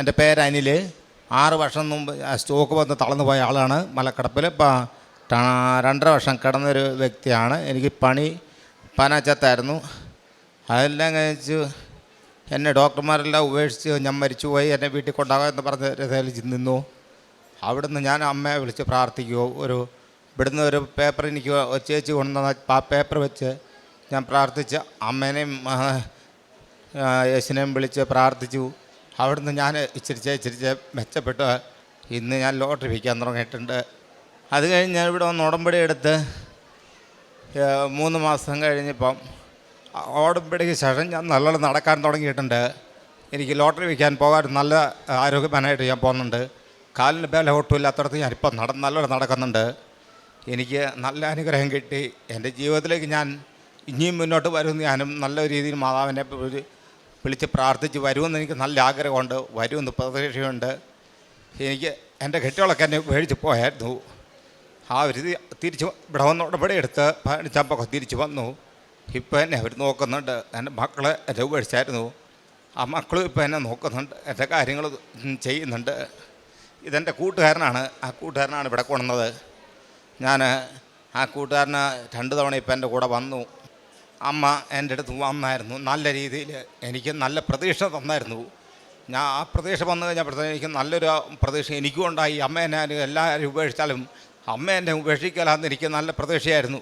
എന്റെ പേര് അനിൽ. ആറ് വർഷം മുമ്പ് സ്റ്റോക്ക് വന്ന് തളർന്നു പോയ ആളാണ് മലക്കടപ്പിൽ. രണ്ടര വർഷം കിടന്നൊരു വ്യക്തിയാണ്. എനിക്ക് പണി പനച്ചത്തായിരുന്നു. അതെല്ലാം കഴിച്ച് എന്നെ ഡോക്ടർമാരെല്ലാം ഉപേക്ഷിച്ച് ഞാൻ മരിച്ചുപോയി എന്നെ വീട്ടിൽ കൊണ്ടാകാം എന്ന് പറഞ്ഞ് രഥയിൽ നിന്നു അവിടുന്ന് ഞാൻ അമ്മയെ വിളിച്ച് പ്രാർത്ഥിക്കുമോ ഒരു ഇവിടുന്ന് ഒരു പേപ്പർ എനിക്ക് ചേച്ചി കൊണ്ടുവന്ന ആ പേപ്പർ വെച്ച് ഞാൻ പ്രാർത്ഥിച്ച് അമ്മേനെയും യേശുനെയും വിളിച്ച് പ്രാർത്ഥിച്ചു. അവിടുന്ന് ഞാൻ ഇച്ചിരിച്ച് ഇച്ചിരിച്ച് മെച്ചപ്പെട്ട് ഇന്ന് ഞാൻ ലോട്ടറി വിൽക്കാൻ തുടങ്ങിയിട്ടുണ്ട്. അത് കഴിഞ്ഞ് ഞാൻ ഇവിടെ വന്ന് ഉടമ്പടി എടുത്ത് മൂന്ന് മാസം കഴിഞ്ഞപ്പം ഉടമ്പടിക്ക് ശേഷം ഞാൻ നല്ലോണം നടക്കാൻ തുടങ്ങിയിട്ടുണ്ട്. എനിക്ക് ലോട്ടറി വിൽക്കാൻ പോകാൻ നല്ല ആരോഗ്യവാനായിട്ട് ഞാൻ പോകുന്നുണ്ട്. കാലിന് ബല ഒട്ടുമില്ലാത്തടത്ത് ഞാനിപ്പം നട നല്ലോണം നടക്കുന്നുണ്ട്. എനിക്ക് നല്ല അനുഗ്രഹം കിട്ടി. എന്റെ ജീവിതത്തിലേക്ക് ഞാൻ ഇനിയും മുന്നോട്ട് വരുമെന്ന് ഞാനും നല്ല രീതിയിൽ മാതാവിനെ ഒരു വിളിച്ച് പ്രാർത്ഥിച്ച് വരുമെന്ന് എനിക്ക് നല്ല ആഗ്രഹമുണ്ട്. വരുമെന്ന് പ്രതീക്ഷയുണ്ട്. എനിക്ക് എന്റെ കെട്ടികളൊക്കെ എന്നെ മേടിച്ച് പോയായിരുന്നു. ആ ഒരു തിരിച്ച് ഇവിടെ വന്ന് ഉടമ്പടി എടുത്ത് പണിച്ചപ്പൊക്കെ തിരിച്ച് വന്നു. ഇപ്പോൾ എന്നെ അവർ നോക്കുന്നുണ്ട്. എന്റെ മക്കളെ എന്റെ ഉപേക്ഷിച്ചായിരുന്നു. ആ മക്കളും ഇപ്പോൾ എന്നെ നോക്കുന്നുണ്ട്. എന്റെ കാര്യങ്ങൾ ചെയ്യുന്നുണ്ട്. ഇതെന്റെ കൂട്ടുകാരനാണ്. ആ കൂട്ടുകാരനാണ് ഇവിടെ കൊണ്ടുവന്നത്. ഞാൻ ആ കൂട്ടുകാരന് രണ്ട് തവണ ഇപ്പം എന്റെ കൂടെ വന്നു. അമ്മ എന്റെ അടുത്ത് വന്നായിരുന്നു. നല്ല രീതിയിൽ എനിക്ക് നല്ല പ്രതീക്ഷ തന്നായിരുന്നു. ഞാൻ ആ പ്രതീക്ഷ വന്നു കഴിഞ്ഞപ്പോഴത്തേക്ക് എനിക്ക് നല്ലൊരു പ്രതീക്ഷ എനിക്കും ഉണ്ടായി. അമ്മ എന്നെ എല്ലാവരും ഉപേക്ഷിച്ചാലും അമ്മ എന്നെ ഉപേക്ഷിക്കലാന്ന് എനിക്ക് നല്ല പ്രതീക്ഷയായിരുന്നു.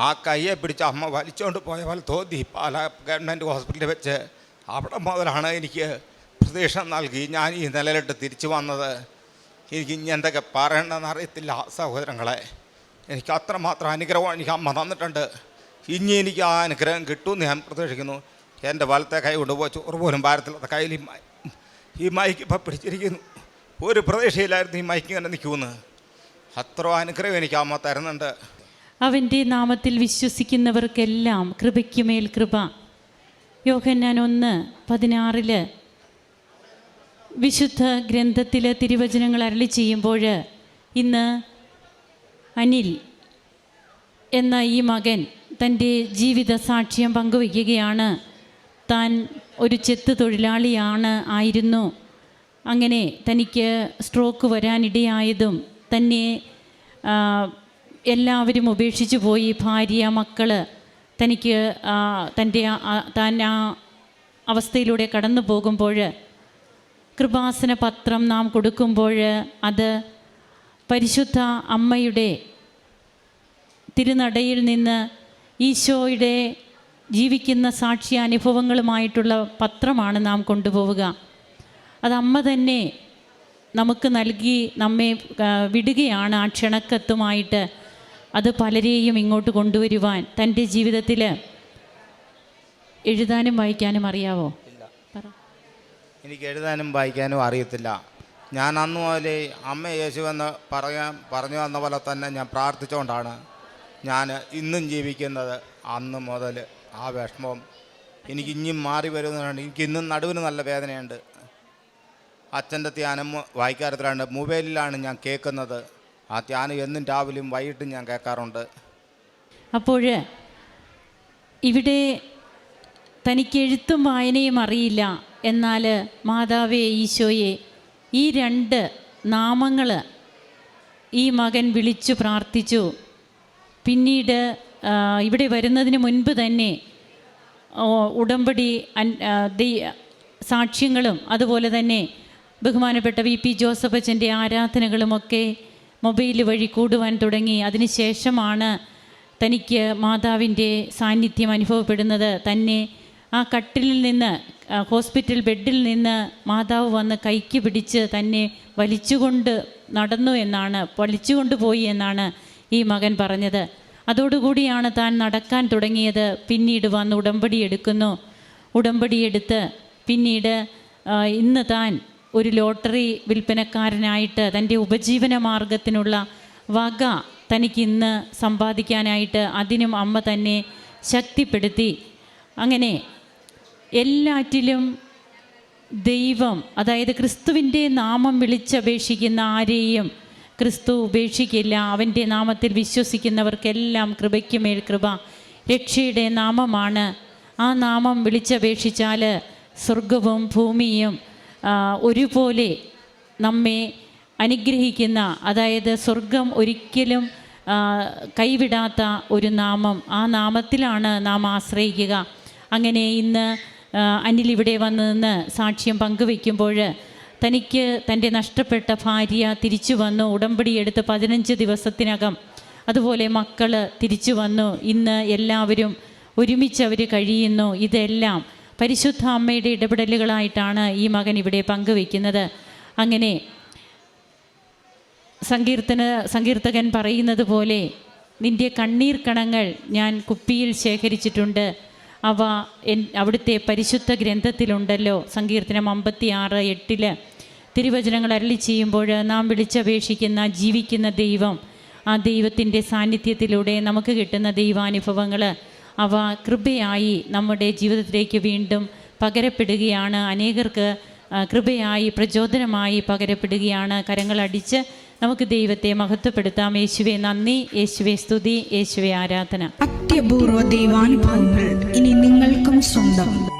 ആ കയ്യെ പിടിച്ച് അമ്മ വലിച്ചുകൊണ്ട് പോയ പോലെ തോന്നി. പാല ഗവൺമെന്റ് ഹോസ്പിറ്റലിൽ വെച്ച് അവിടെ മുതലാണ് എനിക്ക് പ്രതീക്ഷ നൽകി. ഞാൻ ഈ നിലയിലിട്ട് തിരിച്ചു വന്നത്. എനിക്ക് ഇനി എന്തൊക്കെ പറയണമെന്ന് അറിയത്തില്ല സഹോദരങ്ങളെ. എനിക്ക് അത്രമാത്രം അനുഗ്രഹം എനിക്ക് അമ്മ തന്നിട്ടുണ്ട്. ഇനി എനിക്ക് ആ അനുഗ്രഹം കിട്ടുമെന്ന് ഞാൻ പ്രതീക്ഷിക്കുന്നു. എന്റെ വലത്തെ കൈ കൊണ്ടുപോയി ചോറ് പോലും ഭാരത്തില്ലാത്ത കയ്യിൽ ഈ മൈക്ക് ഇപ്പം പിടിച്ചിരിക്കുന്നു. ഒരു പ്രതീക്ഷയിലായിരുന്നു ഈ മൈക്ക് ഇങ്ങനെ നിൽക്കുമെന്ന്. അത്ര അനുഗ്രഹം എനിക്ക് അമ്മ തരുന്നുണ്ട്. അവന്റെ നാമത്തിൽ വിശ്വസിക്കുന്നവർക്കെല്ലാം കൃപയ്ക്കുമേൽ കൃപ. യോഹന്നാൻ ഒന്ന് പതിനാറിൽ വിശുദ്ധ ഗ്രന്ഥത്തിലെ തിരുവചനങ്ങൾ അരളി ചെയ്യുമ്പോൾ ഇന്ന് അനിൽ എന്ന ഈ മകൻ തന്റെ ജീവിത സാക്ഷ്യം പങ്കുവയ്ക്കുകയാണ്. താൻ ഒരു ചെത്ത് തൊഴിലാളിയാണ് ആയിരുന്നു. അങ്ങനെ തനിക്ക് സ്ട്രോക്ക് വരാനിടയായതും തന്നെ എല്ലാവരും ഉപേക്ഷിച്ചു പോയി. ഭാര്യ മക്കൾ തനിക്ക് തന്റെ താൻ ആ അവസ്ഥയിലൂടെ കടന്നു പോകുമ്പോൾ കൃപാസന പത്രം നാം കൊടുക്കുമ്പോൾ അത് പരിശുദ്ധ അമ്മയുടെ തിരുനടയിൽ നിന്ന് ഈശോയുടെ ജീവിക്കുന്ന സാക്ഷി അനുഭവങ്ങളുമായിട്ടുള്ള പത്രമാണ് നാം കൊണ്ടുപോവുക. അത് അമ്മ തന്നെ നമുക്ക് നൽകി നമ്മെ വിടുകയാണ് ആ ക്ഷണക്കത്തുമായിട്ട്. അത് പലരെയും ഇങ്ങോട്ട് കൊണ്ടുവരുവാൻ. തന്റെ ജീവിതത്തിൽ എഴുതാനും വായിക്കാനും അറിയാവോ? എനിക്ക് എഴുതാനും വായിക്കാനും അറിയത്തില്ല. ഞാൻ അന്ന് മുതലേ അമ്മ എന്ന് പറയാൻ പറഞ്ഞു വന്ന പോലെ തന്നെ ഞാൻ പ്രാർത്ഥിച്ചുകൊണ്ടാണ്. ഞാൻ ഇന്നും ജീവിക്കുന്നത് അന്ന് മുതൽ ആ വിഷമം എനിക്ക് ഇനിയും മാറി വരുന്നതാണ് എനിക്ക് ഇന്നും നടുവിന് നല്ല വേദനയുണ്ട്. അച്ഛന്റെ ധ്യാനം വായിക്കാറത്തിലാണ് മൊബൈലിലാണ് ഞാൻ കേൾക്കുന്നത്. ആ ധ്യാനം എന്നും രാവിലെയും വൈകിട്ടും ഞാൻ കേൾക്കാറുണ്ട്. അപ്പോൾ ഇവിടെ തനിക്ക് എഴുത്തും വായനയും അറിയില്ല. എന്നാൽ മാതാവേ ഈശോയെ ഈ രണ്ട് നാമങ്ങൾ ഈ മകൻ വിളിച്ചു പ്രാർത്ഥിച്ചു. പിന്നീട് ഇവിടെ വരുന്നതിന് മുൻപ് തന്നെ ഉടമ്പടി സാക്ഷ്യങ്ങളും അതുപോലെ തന്നെ ബഹുമാനപ്പെട്ട വി പി ജോസഫ് അച്ഛന്റെ ആരാധനകളുമൊക്കെ മൊബൈൽ വഴി കൂടുവാൻ തുടങ്ങി. അതിനുശേഷമാണ് തനിക്ക് മാതാവിന്റെ സാന്നിധ്യം അനുഭവപ്പെടുന്നത്. തന്നെ ആ കട്ടിലിൽ നിന്ന് ഹോസ്പിറ്റൽ ബെഡിൽ നിന്ന് മാതാവ് വന്ന് കൈക്ക് പിടിച്ച് തന്നെ വലിച്ചുകൊണ്ട് നടന്നു എന്നാണ് വലിച്ചുകൊണ്ട് പോയി എന്നാണ് ഈ മകൻ പറഞ്ഞത്. അതോടുകൂടിയാണ് താൻ നടക്കാൻ തുടങ്ങിയത്. പിന്നീട് വന്ന് ഉടമ്പടി എടുക്കുന്നു. ഉടമ്പടി എടുത്ത് പിന്നീട് ഇന്ന് താൻ ഒരു ലോട്ടറി വിൽപ്പനക്കാരനായിട്ട് തന്റെ ഉപജീവന മാർഗത്തിനുള്ള വക തനിക്ക് ഇന്ന് സമ്പാദിക്കാനായിട്ട് അതിനും അമ്മ തന്നെ ശക്തിപ്പെടുത്തി. അങ്ങനെ എല്ലാറ്റിലും ദൈവം അതായത് ക്രിസ്തുവിന്റെ നാമം വിളിച്ചപേക്ഷിക്കുന്ന ആരെയും ക്രിസ്തു ഉപേക്ഷിക്കില്ല. അവന്റെ നാമത്തിൽ വിശ്വസിക്കുന്നവർക്കെല്ലാം കൃപയ്ക്കുമേൽ കൃപ. രക്ഷയുടെ നാമമാണ്. ആ നാമം വിളിച്ചപേക്ഷിച്ചാൽ സ്വർഗവും ഭൂമിയും ഒരുപോലെ നമ്മെ അനുഗ്രഹിക്കുന്ന അതായത് സ്വർഗം ഒരിക്കലും കൈവിടാത്ത ഒരു നാമം. ആ നാമത്തിലാണ് നാം ആശ്രയിക്കുക. അങ്ങനെ ഇന്ന് അനിൽ ഇവിടെ വന്ന് നിന്ന് സാക്ഷ്യം പങ്കുവെക്കുമ്പോൾ തനിക്ക് തന്റെ നഷ്ടപ്പെട്ട ഭാര്യ തിരിച്ചു വന്നു. ഉടമ്പടി എടുത്ത് പതിനഞ്ച് ദിവസത്തിനകം. അതുപോലെ മക്കൾ തിരിച്ചു വന്നു. ഇന്ന് എല്ലാവരും ഒരുമിച്ച് അവർ കഴിയുന്നു. ഇതെല്ലാം പരിശുദ്ധ അമ്മയുടെ ഇടപെടലുകളായിട്ടാണ് ഈ മകൻ ഇവിടെ പങ്കുവെക്കുന്നത്. അങ്ങനെ സങ്കീർത്തന സങ്കീർത്തകൻ പറയുന്നത് പോലെ നിന്റെ കണ്ണീർ കണങ്ങൾ ഞാൻ കുപ്പിയിൽ ശേഖരിച്ചിട്ടുണ്ട്. അവ എൻ അവിടുത്തെ പരിശുദ്ധ ഗ്രന്ഥത്തിലുണ്ടല്ലോ. സങ്കീർത്തനം അമ്പത്തി ആറ് എട്ടിൽ തിരുവചനങ്ങൾ അരളി ചെയ്യുമ്പോൾ നാം വിളിച്ചപേക്ഷിക്കുന്ന ജീവിക്കുന്ന ദൈവം ആ ദൈവത്തിന്റെ സാന്നിധ്യത്തിലൂടെ നമുക്ക് കിട്ടുന്ന ദൈവാനുഭവങ്ങൾ അവ കൃപയായി നമ്മുടെ ജീവിതത്തിലേക്ക് വീണ്ടും പകരപ്പെടുകയാണ്. അനേകർക്ക് കൃപയായി പ്രചോദനമായി പകരപ്പെടുകയാണ്. കരങ്ങളടിച്ച് നമുക്ക് ദൈവത്തെ മഹത്വപ്പെടുത്താം. യേശുവെ നന്ദി. യേശുവെ സ്തുതി. യേശുവെ ആരാധന. അത്യപൂർവ ദൈവാനുഭവങ്ങൾ ഇനി നിങ്ങൾക്കും സ്വന്തം.